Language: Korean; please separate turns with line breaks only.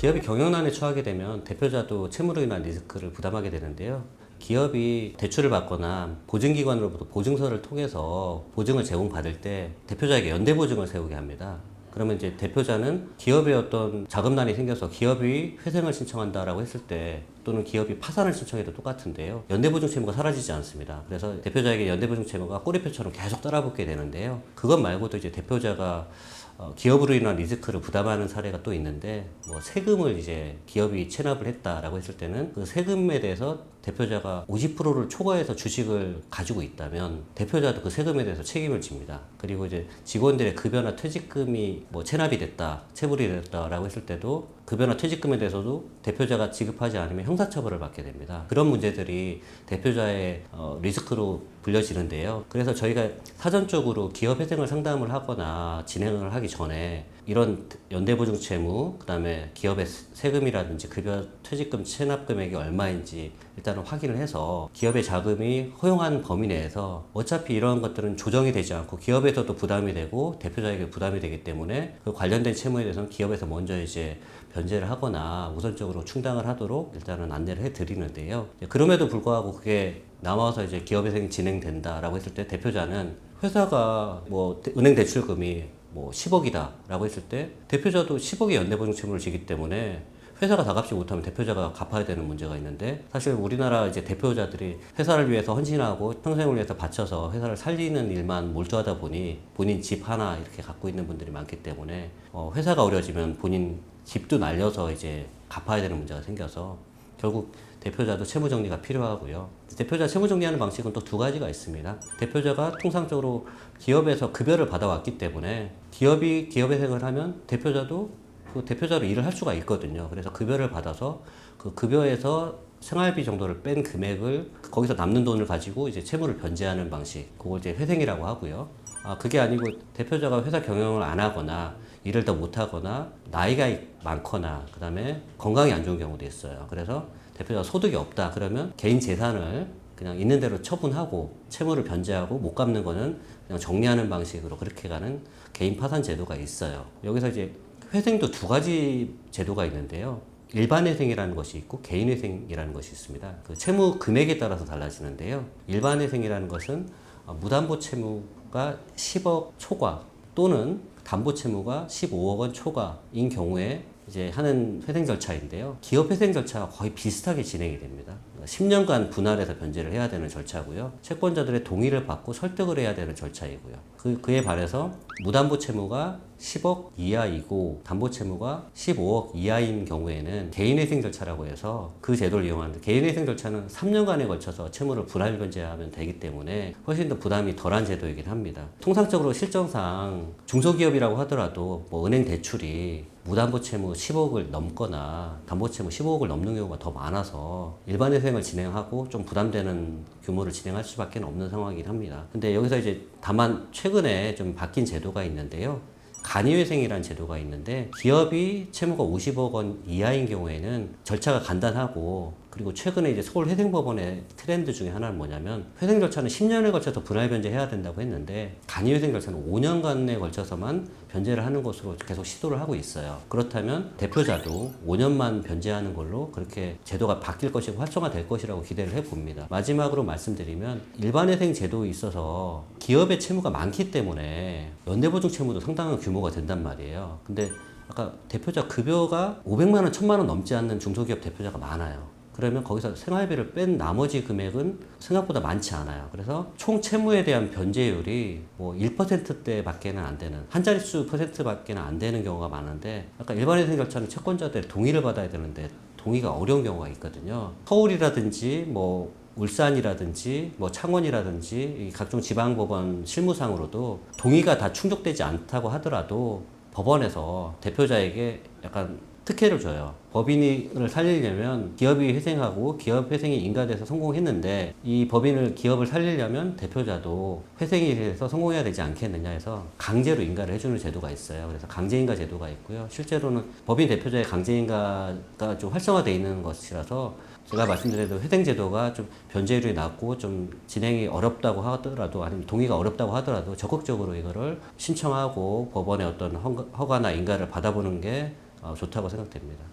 기업이 경영난에 처하게 되면 대표자도 채무로 인한 리스크를 부담하게 되는데요. 기업이 대출을 받거나 보증기관으로부터 보증서를 통해서 보증을 제공받을 때 대표자에게 연대 보증을 세우게 합니다. 그러면 이제 대표자는 기업의 어떤 자금난이 생겨서 기업이 회생을 신청한다라고 했을 때 또는 기업이 파산을 신청해도 똑같은데요. 연대보증 채무가 사라지지 않습니다. 그래서 대표자에게 연대보증 채무가 꼬리표처럼 계속 따라붙게 되는데요. 그것 말고도 이제 대표자가 어, 기업으로 인한 리스크를 부담하는 사례가 또 있는데 뭐 세금을 이제 기업이 체납을 했다라고 했을 때는 그 세금에 대해서 대표자가 50%를 초과해서 주식을 가지고 있다면 대표자도 그 세금에 대해서 책임을 집니다. 그리고 이제 직원들의 급여나 퇴직금이 뭐 체납이 됐다, 체불이 됐다라고 했을 때도 급여나 퇴직금에 대해서도 대표자가 지급하지 않으면 형사처벌을 받게 됩니다. 그런 문제들이 대표자의 어, 리스크로 불려지는데요. 그래서 저희가 사전적으로 기업 회생을 상담을 하거나 진행을 하기 전에 이런 연대보증 채무, 그 다음에 기업의 세금이라든지 급여 퇴직금 체납 금액이 얼마인지 일단은 확인을 해서 기업의 자금이 허용한 범위 내에서 어차피 이런 것들은 조정이 되지 않고 기업에서도 부담이 되고 대표자에게 부담이 되기 때문에 그 관련된 채무에 대해서는 기업에서 먼저 이제 변제를 하거나 우선적으로 충당을 하도록 일단은 안내를 해 드리는데요. 그럼에도 불구하고 그게 나와서 이제 기업회생이 진행된다라고 했을 때 대표자는 회사가 뭐 대- 은행 대출금이 뭐 10억이다라고 했을 때 대표자도 10억의 연대보증 채무를 지기 때문에 회사가 다 갚지 못하면 대표자가 갚아야 되는 문제가 있는데 사실 우리나라 이제 대표자들이 회사를 위해서 헌신하고 평생을 위해서 바쳐서 회사를 살리는 일만 몰두하다 보니 본인 집 하나 이렇게 갖고 있는 분들이 많기 때문에 어, 회사가 어려지면 본인 집도 날려서 이제 갚아야 되는 문제가 생겨서 결국 대표자도 채무 정리가 필요하고요. 대표자 채무 정리하는 방식은 또 두 가지가 있습니다. 대표자가 통상적으로 기업에서 급여를 받아왔기 때문에 기업이 기업회생을 하면 대표자도 그 대표자로 일을 할 수가 있거든요. 그래서 급여를 받아서 그 급여에서 생활비 정도를 뺀 금액을 거기서 남는 돈을 가지고 이제 채무를 변제하는 방식, 그걸 이제 회생이라고 하고요. 아 그게 아니고 대표자가 회사 경영을 안 하거나 일을 더 못하거나 나이가 많거나 그다음에 건강이 안 좋은 경우도 있어요. 그래서 대표자가 소득이 없다 그러면 개인 재산을 그냥 있는 대로 처분하고 채무를 변제하고 못 갚는 거는 그냥 정리하는 방식으로 그렇게 가는 개인 파산 제도가 있어요. 여기서 이제 회생도 두 가지 제도가 있는데요. 일반 회생이라는 것이 있고 개인 회생이라는 것이 있습니다. 그 채무 금액에 따라서 달라지는데요. 일반 회생이라는 것은 어, 무담보 채무가 10억 초과 또는 담보 채무가 15억 원 초과인 경우에 이제 하는 회생 절차인데요. 기업 회생 절차와 거의 비슷하게 진행이 됩니다. 10년간 분할해서 변제를 해야 되는 절차고요. 채권자들의 동의를 받고 설득을 해야 되는 절차이고요. 그, 그에 반해서 무담보 채무가 10억 이하이고 담보 채무가 15억 이하인 경우에는 개인회생 절차라고 해서 그 제도를 이용하는데 개인회생 절차는 3년간에 걸쳐서 채무를 분할 변제하면 되기 때문에 훨씬 더 부담이 덜한 제도이긴 합니다. 통상적으로 실정상 중소기업이라고 하더라도 뭐 은행 대출이 무담보 채무 10억을 넘거나 담보 채무 15억을 넘는 경우가 더 많아서 일반 회생을 진행하고 좀 부담되는 규모를 진행할 수밖에 없는 상황이긴 합니다. 근데 여기서 이제 다만 최근에 좀 바뀐 제도가 있는데요. 간이회생이라는 제도가 있는데 기업이 채무가 50억 원 이하인 경우에는 절차가 간단하고 그리고 최근에 이제 서울회생법원의 트렌드 중에 하나는 뭐냐면 회생 절차는 10년에 걸쳐서 분할 변제해야 된다고 했는데 간이 회생 절차는 5년간에 걸쳐서만 변제를 하는 것으로 계속 시도를 하고 있어요. 그렇다면 대표자도 5년만 변제하는 걸로 그렇게 제도가 바뀔 것이고 활성화될 것이라고 기대를 해봅니다. 마지막으로 말씀드리면 일반 회생 제도에 있어서 기업의 채무가 많기 때문에 연대보증 채무도 상당한 규모가 된단 말이에요. 근데 아까 대표자 급여가 500만 원, 1000만 원 넘지 않는 중소기업 대표자가 많아요. 그러면 거기서 생활비를 뺀 나머지 금액은 생각보다 많지 않아요. 그래서 총 채무에 대한 변제율이 뭐 1%대밖에는 안 되는 한 자릿수 퍼센트밖에는 안 되는 경우가 많은데 아까 일반회생 절차는 채권자들의 동의를 받아야 되는데 동의가 어려운 경우가 있거든요. 서울이라든지 뭐 울산이라든지 뭐 창원이라든지 이 각종 지방법원 실무상으로도 동의가 다 충족되지 않다고 하더라도 법원에서 대표자에게 약간 특혜를 줘요. 법인을 살리려면 기업이 회생하고 기업 회생이 인가돼서 성공했는데 이 법인을 기업을 살리려면 대표자도 회생이 돼서 성공해야 되지 않겠느냐 해서 강제로 인가를 해주는 제도가 있어요. 그래서 강제인가 제도가 있고요. 실제로는 법인 대표자의 강제인가가 좀 활성화되어 있는 것이라서 제가 말씀드린 회생 제도가 좀 변제율이 낮고 좀 진행이 어렵다고 하더라도 아니면 동의가 어렵다고 하더라도 적극적으로 이거를 신청하고 법원의 어떤 허가- 허가나 인가를 받아보는 게 어, 좋다고 생각됩니다.